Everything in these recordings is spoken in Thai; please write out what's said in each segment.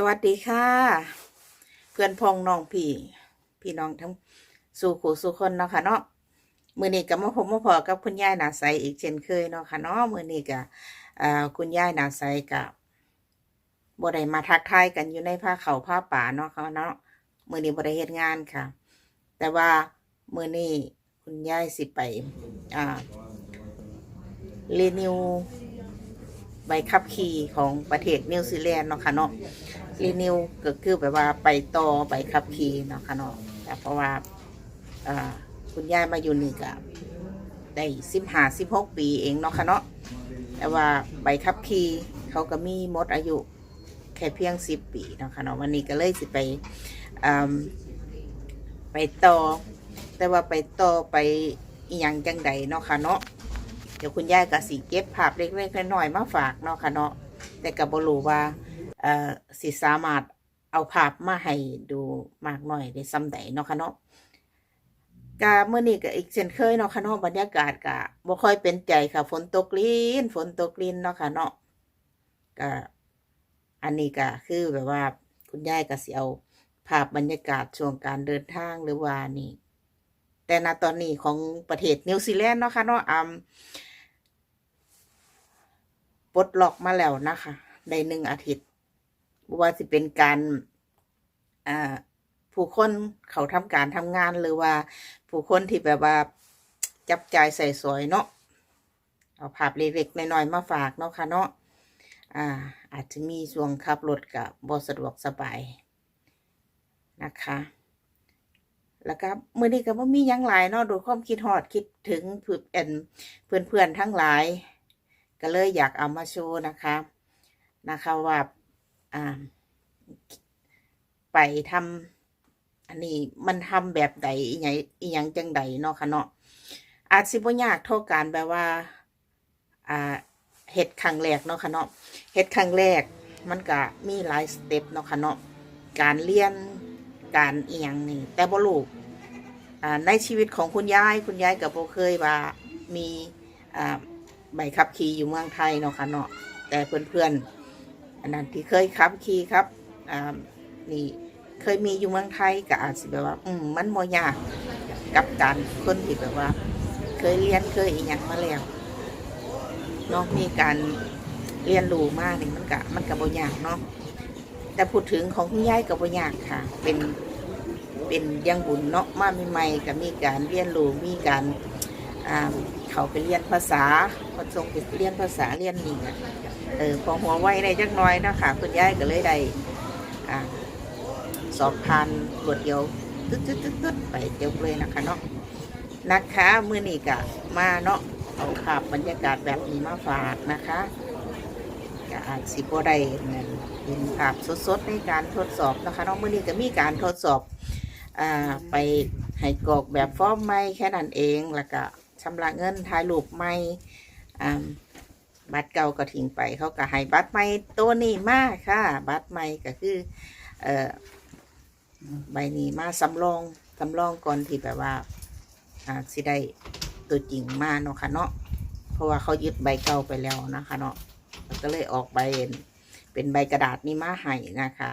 สวัสดีค่ะ เพื่อนพองน้องพี่ พี่น้องทั้งสู่ขู่สู่คนเนาะค่ะเนาะมือนี้ก็มาพบมาพอกับคุณยายหนาใสอีกเช่นเคยเนาะค่ะเนาะมือนี้ก็อ่าคุณยายหนาใสกับบ่ได้มาทักทายกันอยู่ในผ้าเขาผ้าป่าเนาะค่ะเนาะมือนี้บ่ได้เฮ็ดงานค่ะ แต่ว่ามือนี้คุณยายสิไปอ่าเรนิว ใบขับขี่ของประเทศนิวซีแลนด์เนาะค่ะเนาะรีนิวก็คือแบบว่าไปต่อใบขับขี่เนาะค่ะเนาะแต่เพราะว่าคุณยายมาอยู่นี่ก็ได้สิบห้าสิบหกปีเองเนาะค่ะเนาะแต่ว่าใบขับขี่เขาก็มีมดอายุแค่เพียงสิบปีเนาะค่ะเนาะวันนี้ก็เลยสิไปไปต่อแต่ว่าไปต่อไปอีหยังจังใดเนาะค่ะเนาะ เดี๋ยวคุณยายก็สีเก็บภาพเล็กๆน้อยๆมาฝากเนาะค่ะเนาะแต่ก็บ่รู้ว่าเอ่อสิสามารถเอาภาพมาให้ดูมากหน้อยได้ซ้ำใดเนาะค่ะเนาะกาเมื่อนี้ก็อีกเช่นเคยเนาะค่ะเนาะบรรยากาศก็บ่ค่อยเป็นใจค่ะ ฝนตกลินฝนตกลินเนาะค่ะเนาะก็อันนี้ก็คือแบบว่าคุณยายก็สิเอาภาพบรรยากาศช่วงการเดินทางหรือว่านี่แต่ณตอนนี้ของประเทศนิวซีแลนด์เนาะค่ะเนาะอืม ปลดล็อกมาแล้วนะคะในหนึ่งอาทิตย์ว่าสิเป็นการผู้คนเขาทำการทำงานหรือว่า ผู้คนที่แบบว่าจับจ่ายใส่สอยเนาะเอาภาพเล็กๆน้อยๆมาฝากเนาะค่ะเนาะอ่า อาจจะมีช่วงขับรถกับบสะดวกสบายนะคะ แล้วก็เมื่อนี้ก็บ่มียังหลายเนาะโดยความคิดฮอดคิดถึงเพื่อนเพื่อนเพื่อนๆทั้งหลาย ก็เลยอยากเอามาโชว์นะคะนะคะว่าไปทำอันนี้มันทำแบบใดอีหยังอีหยังจังใดเนาะค่ะเนาะอาจสิบ่ยากเท่าการแบบว่าอ่าเฮ็ดครั้งแรกเนาะค่ะเนาะเฮ็ดครั้งแรกมันก็มีหลายสเต็ปเนาะค่ะเนาะการเรียนการเอียงนี่แต่บ่รู้อ่าในชีวิตของคุณยายคุณยายก็บ่เคยว่ามีอ่า ใบขับขี่อยู่เมืองไทยเนาะค่ะเนาะแต่เพื่อนๆอันนั้นที่เคยขับขี่ครับอ่านี่เคยมีอยู่เมืองไทยก็อาจจะแบบว่า อืมมันโมยากกับการคนที่แบบว่า เคยเรียนเคยอีหยังมาแล้วเนาะมีการเรียนรู้มากนี่มันก็มันก็บ่ยากเนาะแต่พูดถึงของคุณยายก็บ่ยากค่ะ เป็นเป็นยังบุญเนาะมาใหม่ๆก็มีการเรียนรู้มีการ เขาไปเรียนภาษาคนทรงไปเรียนภาษาเรียนหนี่ะเออพอหัวไว้ได้จักน้อยนะคะคุณยายก็เลยได้สอบผ่านรวดเดียวตึ๊ดตึ๊ดตึ๊ดตึ๊ดไปเดียวเลยนะคะเนาะนะคะมือนี้กะมาเนาะเอาภาพบรรยากาศแบบนี้มาฝากนะคะก็อาจสิบ่ได้นั่นเห็นภาพสดๆในการทดสอบนะคะเนาะมือนี้ก็มีการทดสอบอ่าไปให้กรอกแบบฟอร์มไม่แค่นั้นเองแล้วก็ ชำระเงินถ่ายรูปไม่บัตรเก่าก็ทิ้งไป เขาก็ให้บัตรใหม่ตัวนี้มาค่ะ บัตรใหม่ก็คือเอใบนี้มาสำรองสำรองก่อนที่แบบว่าอ่าสิได้ตัวจริงมาเนาะค่ะเนาะเพราะว่าเขายึดใบเก่าไปแล้วนะคะเนาะก็เลยออกใบเป็นใบกระดาษนี้มาให้นะคะ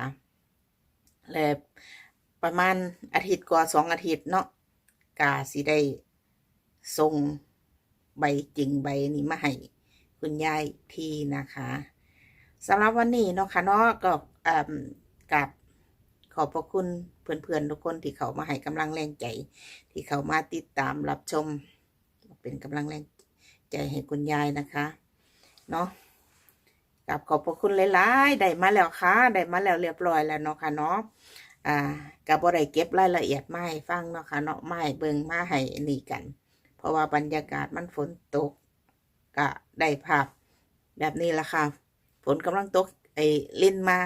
และประมาณอาทิตย์กว่าสองอาทิตย์เนาะกาสิได้ ส่งใบจริงใบนี้มาให้คุณยายทีนะคะสำหรับวันนี้เนาะค่ะเนาะก็กับขอบพระคุณเพื่อนๆทุกคนที่เขามาให้กำลังแรงใจ ที่เขามาติดตามรับชม เป็นกำลังแรงใจให้คุณยายนะคะเนาะกับขอบพระคุณหลายๆได้มาแล้วค่ะได้มาแล้วเรียบร้อยแล้วเนาะค่ะเนาะอ่ากับบ่ได้เก็บรายละเอียดมาให้ฟังเนาะค่ะเนาะมาให้เบิ่งมาให้นี่กัน ราะว่าบรรยากาศมันฝนตกก็ได้ภาพแบบนี้ละค่ะ ฝนกำลังตกไอ้ลินมา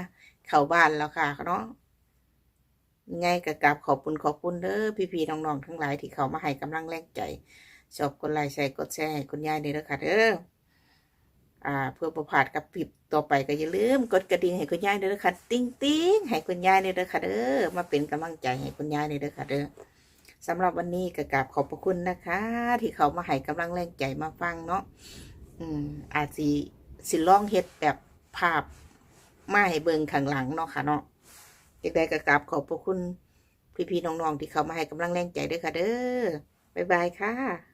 เข้าบ้านแล้วค่ะเนาะยังไงก็กราบขอบคุณขอบคุณเด้อพี่ๆน้องๆทั้งหลายที่เขามาให้กำลังแรงใจชอบกดไลค์ใส่กดแชร์ให้คุณยายนี่เด้อค่ะเด้ออ่า เพื่อประพาดกับปิบต่อไปก็อย่าลืมกดกระดิ่งให้คุณยายด้วยนะคะติ้งติ้งให้คุณยายนี่เด้อค่ะเด้อมาเป็นกำลังใจให้คุณยายนี่เด้อค่ะเด้อ สำหรับวันนี้ก็กราบขอบพระคุณนะคะ ที่เขามาให้กำลังแรงใจมาฟังเนาะอืมอาจสิสิลองเฮ็ดแบบภาพมาให้เบิ่งข้างหลังเนาะค่ะเนาะจากใดก็กราบขอบพระคุณพี่ๆน้องๆที่เขามาให้กำลังแรงใจด้วยค่ะ เด้อบ๊ายบายค่ะ